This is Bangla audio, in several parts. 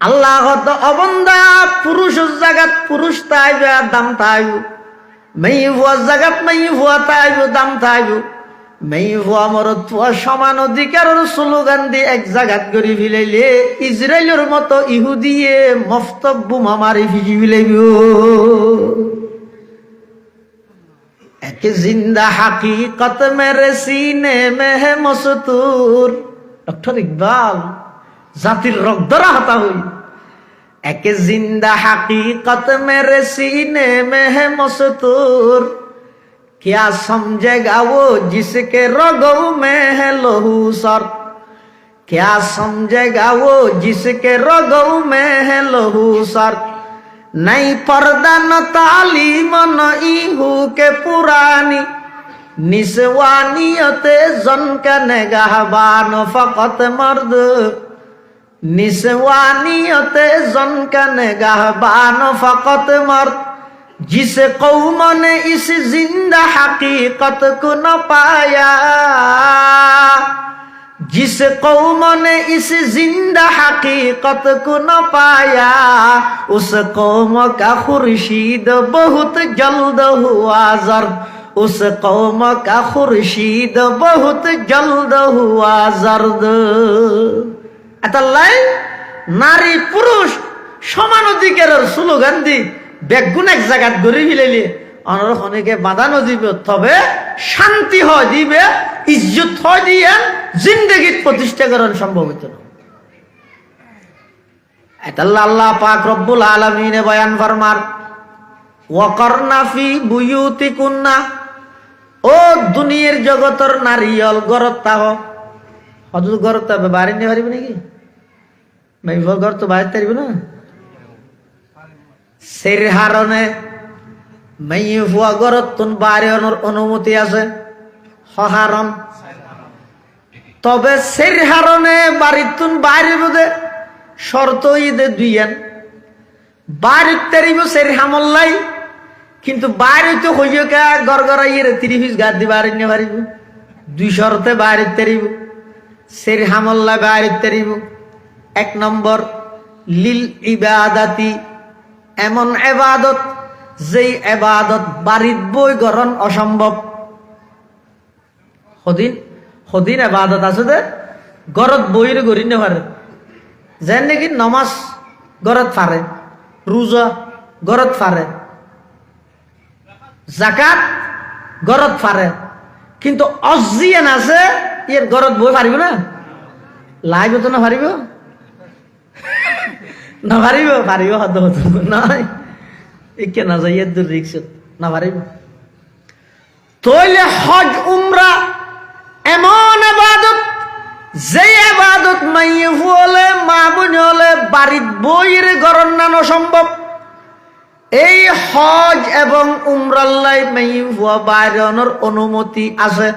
আল্লাহ অবন্দা পুরুষ জাগাত পুরুষ তাইবে, দাম তাইব। মেই ভুয়া জাগাত মেই ভুয়া তাইব, দাম তাইব। মেই ভুয়া মরত ভুয়া সমান অধিকারের স্লোগান দিয়ে এক জাগাত করি ফিলাইলে ইসরায়েলের মতো ইহুদিয়ে মফতক বোমা মারি ফিজি ফিলাইব। এক জিন্দা হাকিকত মেরে সিনে মেহে মসতুর। ডক্টর ইকবাল জাতির রক্তরা হতা হই এক জিন্দা হাকিকত মেরে সিনে মেহে মসতুর क्या समझेगा वो जिसके रगों में है लहू सर क्या समझेगा वो जिसके रगों में है लहू सर नहीं पर्दा न तालीम न इहू के पुरानी निसवानियत जन का निगाहबान फकत मर्द निसवानियत जन का निगाहबान फकत मर्द जिस कौम ने इस जिंदा हकीकत को न पाया जिस कौम ने इस जिंदा हकीकत को न पाया उस कौम का खुर्शीद बहुत जल्द हुआ जर्द उस कौम का खुर्शीद बहुत जल्द हुआ जर्द নারী পুরুষ সমান অধিকারের স্লোগান দি বেগুন এক জায়গাত গড়ি ফিলাইলে। অনর বাঁধানো দিবে, তবে শান্তি হয় দিবে, ইজ্জত হয় দিয়ে জিন্দগিত প্রতিষ্ঠা করার সম্ভব হইত আল্লাহ পাক রব্বুল বয়ান জগতর নারিয়ল গরত তাহ হজুর গরত তবে বাড়ি নিয়ে পারিবে নাকি? ঘর তো বাইরে পারিবে না? সের হারণে মাই ফুয়া গরত তুন বাইরে অনুমতি আছে। সহারণ। তবে সের হারণে বাড়ির তুন বাইরে বোধে শর্ত ঈদে দুইয়ান। বাড়ির তেরিব সের হামল্লাই, কিন্তু বাইরে তো হইয় কা? গড় গড়াইয়ে তিরিশ গাদ দি বাড়ি নিয়ে পারিব দুই শরতে বাইরে তেরিব। সের হামল্লা বাইরে তেরিব। এক নম্বর, লিল ইবাদাতি। এমন এবাদত, যেই এবাদত বাড়িত বই গরণ অসম্ভব। সদিন সদিন এবাদত আছে দে গরত বইরে গড়ি নেভারে যেন নাকি নমাজ গরত ফারে, রোজা গরত ফারে জাকাত গরত ফারে। কিন্তু অজিয়ান আছে ইয়ার গরত বই পারিব না? লাইব তো না পারিব না পারিব পারিব হদ হদ নাই। একে না যাই দূর রিক্সত। না পারিব তৈলে হজ, উমরা এমন আবাদত যে আবাদত মাইয়ে হলে মা বোন হলে বাড়িত বইরে গরণ নানো সম্ভব। এই হজ এবং উমরাল্লাই মাইয়ে হুয়া বাইরনের অনুমতি আছে।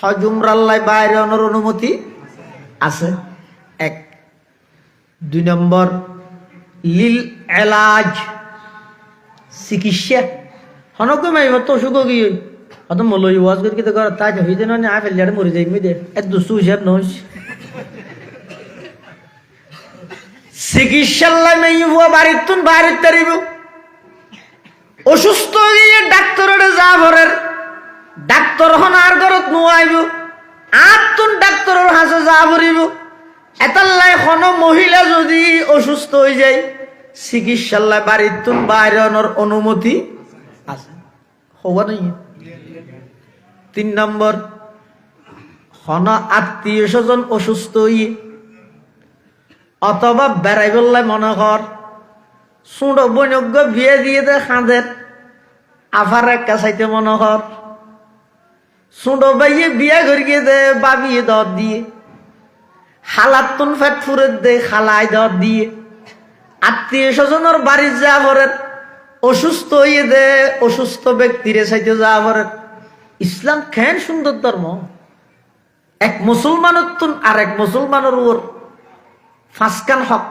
হজ উমরাল্লাই বাইরনের অনুমতি আছে। এক। দুই নম্বর, লিল এলাজ। চিকিৎসা। হনকে মাইব তো অসুখ কি অত মলই, ওয়াজ করে কিতে কর তাই হইতে না আ ফেলিয়ারে মরে যাই এত দুসু হিসাব মাইব বাড়ির তুন, বাড়ির তারিব। অসুস্থ ডাক্তারের যা ভরের, ডাক্তার হন মহিলা যদি অসুস্থ হয়ে যায় বাড়ির তুন অনুমতি আছে। হবা নাই? তিন নম্বর হন আত্মীয় স্বজন অসুস্থ হইয়ে, অথবা বেড়াই বললাই মনে কর সুঁড় বৈনজ্ঞ বিয়ে দিয়ে দে খাঁদের আফার একটা চাইতে মনে কর সুঁড় বাইয়ে বিয়া করিয়ে দে বাবিয়ে দর দিয়ে। হালাত তুন ফেট ফুরে দে, খালাই দর দিয়ে। আত্মীয় স্বজনের বাড়ির যা ভরের অসুস্থ হইয়ে দে, অসুস্থ ব্যক্তিরে চাইতে যা ভরের ইসলাম খেন সুন্দর ধর্ম? এক মুসলমানের তুন আর এক মুসলমানের ওর ফাঁসকান হক।